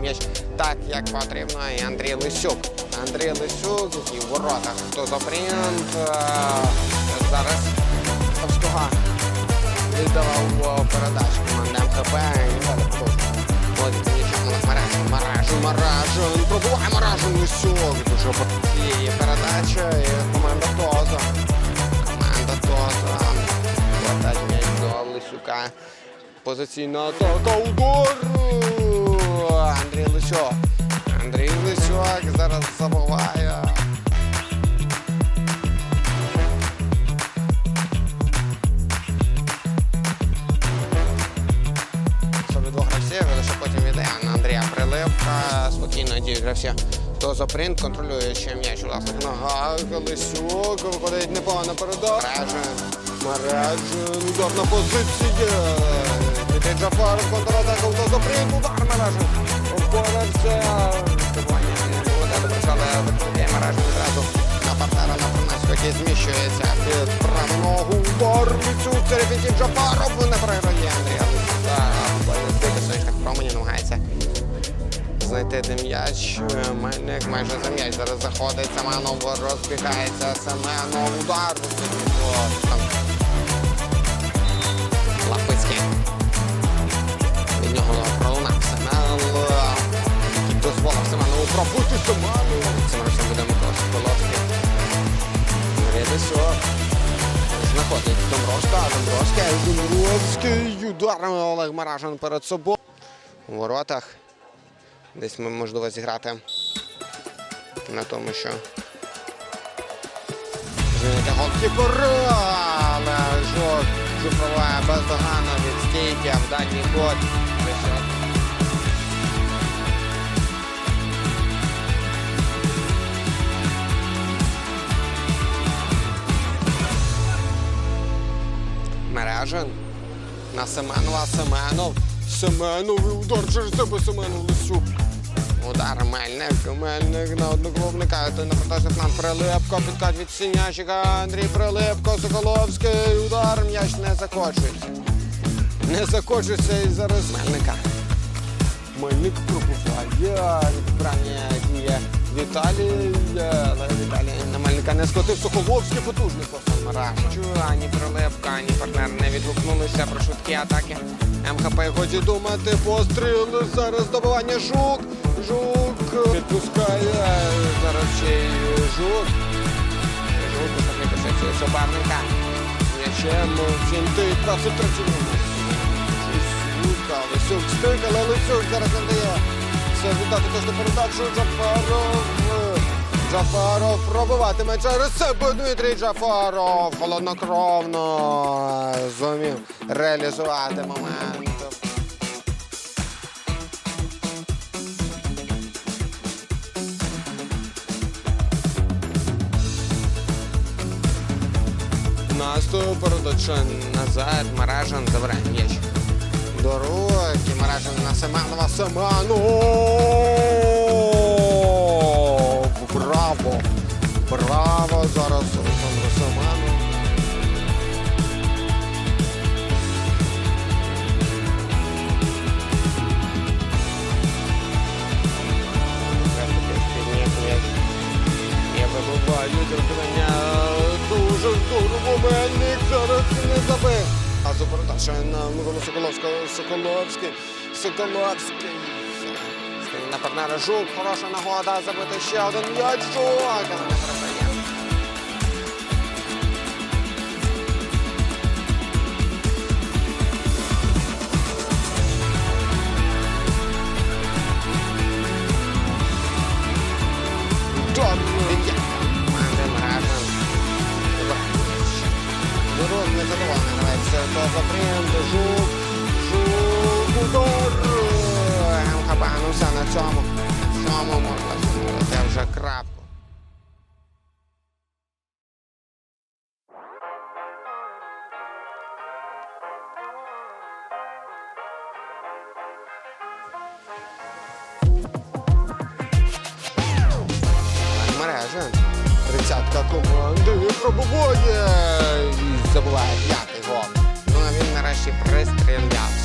м'яч так, як потрібно. І Андрій Лисюк. Андрій Лисюк, який в воротах. Хто за принт. Е, Зараз Товстуга віддавав передачу команди МХП. І далі на Маражин, Маражин, Маражин. Пробуває. Дуже по цієї передачі. І команда Тоза. Команда Тоза. М'яч до Лисюка. Позиційна атака удар. Лисюк. Андрій Лисюк зараз забуває. Собі двох гравців, лише потім віддає на Андрія Прилипка. Спокійно діє гравця. То за принт контролює ще м'яч власних ногах. Лисюк виходить непогано передача. Мережин. Мережин. Ударна позиція. Дмитрий Джафаров, контратака, то за принт. Удар Мережин. На партнера на зміщується під. Удар Лисюк. Серед не програє Андрія збити сонячних намагається знайти де м'яч. Е, Мельник майже за м'яч зараз заходить. Семенов розбігається. Семенов удар. Там. Домбровська. ударами Олег Маражин перед собою. У воротах. Десь ми можливо зіграти на тому, що але жок шуфроває бездоганно від стійки, в дальній ход. Висок. Мережин на Семенова, Семенов. Семенов і удар через себе Семенов Лисюк. Удар Мельник, Мельник на одноклубника, той на план Прилипко, підкат від Синящика, Андрій Прилипко, Соколовський, удар, м'яч не закочується. Не закочується і зараз Мельника. Мельник пробуває, відбрання діє Віталій, але Віталій на Мельника не скотив Соколовський потужний посол Мараш. Ані Прилипка, ані партнер не відгукнулися про швидкі атаки. МХП ході думати, постріл, зараз добивання Жук. Жук відпускає зараз ще й Жук. Жук високий позицію суперника. М'ячем фінти 23 минути. Лисюк, Лисюк стик, але Лисюк зараз не дає. Це віддати теж на передачу Джафаров. Джафаров пробиватиме через себе Дмитрій Джафаров. Холоднокровно зумів реалізувати момент. Наступ передача назад. Маражин забирає м'яч. До руки. На Семенова. Семенов! Браво! Зараз Олександр Семенов. Я вибиваю діркування. Дуже здорово Мельник зараз не забив. А за передача на Миколу Соколовського. Соколовський. Соколовський. На партнера Жук. Хороша нагода забити ще один м'яч. Жук. Не задоволений. То запрямд, жук, жук, удар. МХП, ну все, на цьому. На цьому можна зробити вже крапку. Тридцятка команди пробуває і забуває п'ятий гол. Ну а він нарешті пристріляє.